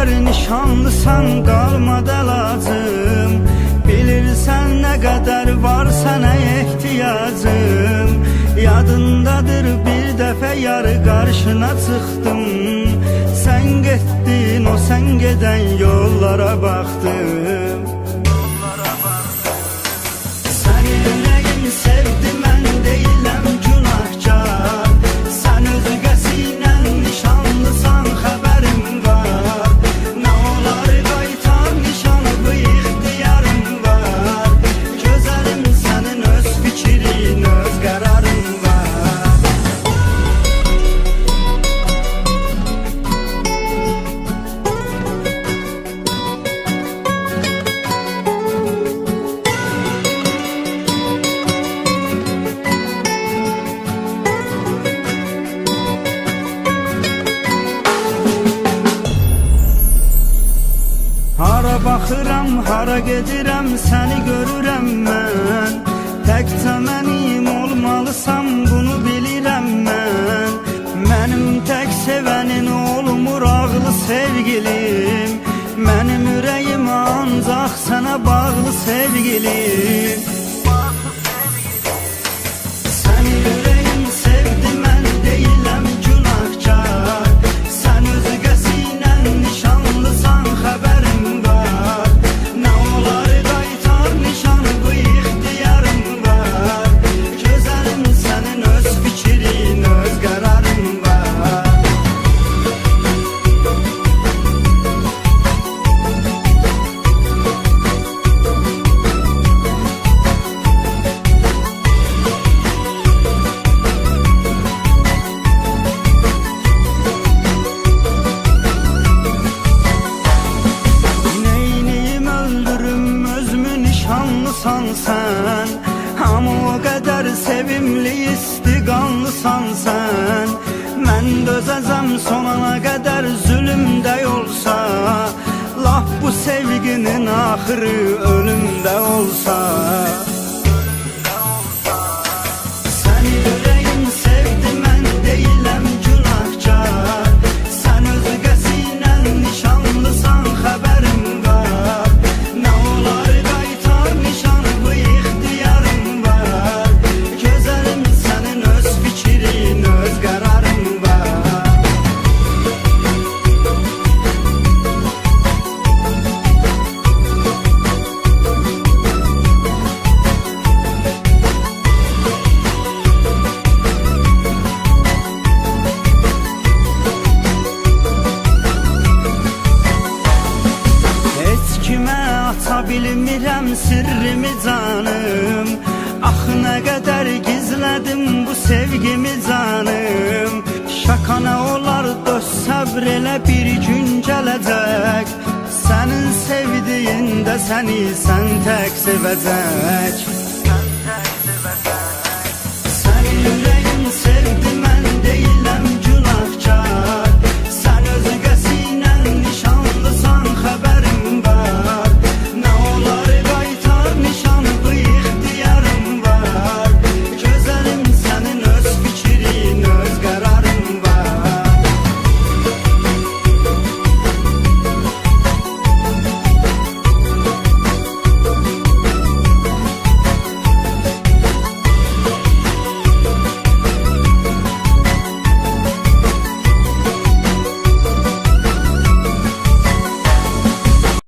qədər nişanlısan qalmadı lazım. Bilirsən nə qədər var sənə ehtiyacım Yadındadır bir dəfə yarı qarşına çıxdım Sən getdin o sən gedən yollara baxdım hara gedirəm, səni görürəm mən Təkcə mənim olmalısan, bunu bilirəm mən Mənim tək sevənin olmur ağlı sevgilim. Mənim ürəyim ancaq sənə bağlı sevgilim sen o kadar sevimli istiqanlısan sen Mən dözəzəm sonuna qədər zülümdə olsa. Laf bu sevginin axırı ölümdə olsa sirrimi canım. Axı nə qədər gizlədim bu sevgimi canım. Şakana olar dost səbr elə bir gün gələcək Sənin sevdiyində səni sən tək sevəcək